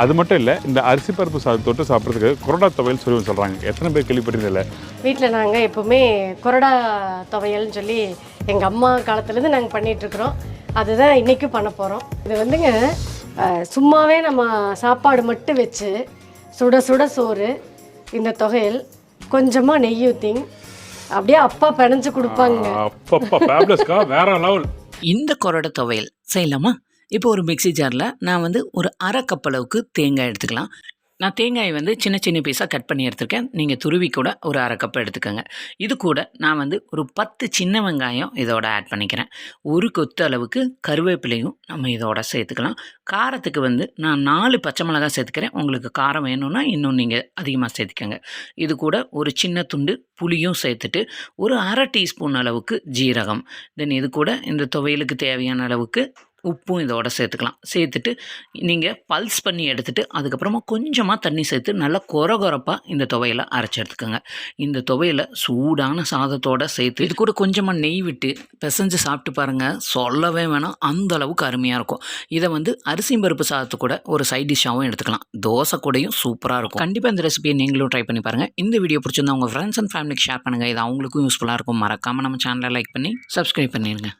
அது மட்டும் இல்லை இந்த அரிசி பருப்பு சாதம் தொட்டு சாப்பிட்றதுக்கு கொரடா துவையல் சொல்லி சொல்கிறாங்க எத்தனை பேர் கேள்விப்பட்டிருந்தில்ல வீட்டில் நாங்கள் எப்போவுமே கொரடா துவையல்னு சொல்லி எங்கள் அம்மா காலத்துலேருந்து நாங்கள் பண்ணிகிட்ருக்குறோம் அதுதான் இன்றைக்கும் பண்ண போகிறோம் இது வந்துங்க சும்மாவே நம்ம சாப்பாடு மட்டும் வச்சு சுட சுட சோறு இந்த தொகையல் கொஞ்சமாக நெய் ஊற்றி அப்படியே அப்பா பிணைஞ்சு கொடுப்பாங்க. அப்பப்பா ஃபேப்லஸ்க்கா வேற லெவல் இந்த கொரடை துவையல் செய்யலாமா? இப்போ ஒரு மிக்ஸி ஜாரில் நான் வந்து ஒரு அரை கப் அளவுக்கு தேங்காய் எடுத்துக்கலாம். நான் தேங்காயை வந்து சின்ன சின்ன பீஸாக கட் பண்ணி எடுத்திருக்கேன். நீங்கள் துருவி கூட ஒரு அரை கப் எடுத்துக்கோங்க. இது கூட நான் வந்து ஒரு பத்து சின்ன வெங்காயம் இதோட ஆட் பண்ணிக்கிறேன். ஒரு கொத்து அளவுக்கு கருவேப்பிலையும் நம்ம இதோட சேர்த்துக்கலாம். காரத்துக்கு வந்து நான் நாலு பச்சை மிளகாய் சேர்த்துக்கிறேன். உங்களுக்கு காரம் வேணும்னா இன்னும் நீங்கள் அதிகமாக சேர்த்துக்கோங்க. இது கூட ஒரு சின்ன துண்டு புளியும் சேர்த்துட்டு ஒரு அரை டீஸ்பூன் அளவுக்கு ஜீரகம். தென் இது கூட இந்த துவையலுக்கு தேவையான அளவுக்கு உப்பும் இதோட சேர்த்துக்கலாம். சேர்த்துட்டு நீங்கள் பல்ஸ் பண்ணி எடுத்துகிட்டு அதுக்கப்புறமா கொஞ்சமாக தண்ணி சேர்த்து நல்லா கொர கொரப்பாக இந்த துவையலை அரைச்சி எடுத்துக்கோங்க. இந்த துவையில சூடான சாதத்தோட சேர்த்து இது கூட கொஞ்சமாக நெய் விட்டு பிசைஞ்சு சாப்பிட்டு பாருங்கள் சொல்லவே வேணாம். அந்த அளவுக்கு அருமையாக இருக்கும். இதை வந்து அரிசி பருப்பு சாதத்து கூட ஒரு சைட் டிஷ்ஷாகவும் எடுத்துக்கலாம். தோசை கூடையும் சூப்பராக இருக்கும். கண்டிப்பாக இந்த ரெசிபியை நீங்களும் ட்ரை பண்ணி பாருங்கள் இந்த வீடியோ பிடிச்சிருந்தா உங்கள் ஃப்ரெண்ட்ஸ் அண்ட் ஃபேமிலிக்கு ஷேர் பண்ணுங்கள் இது அவங்களுக்கும் யூஸ்ஃபுல்லாக இருக்கும். மறக்காமல் நம்ம சேனலை லைக் பண்ணி சப்ஸ்கிரைப் பண்ணிடுங்க.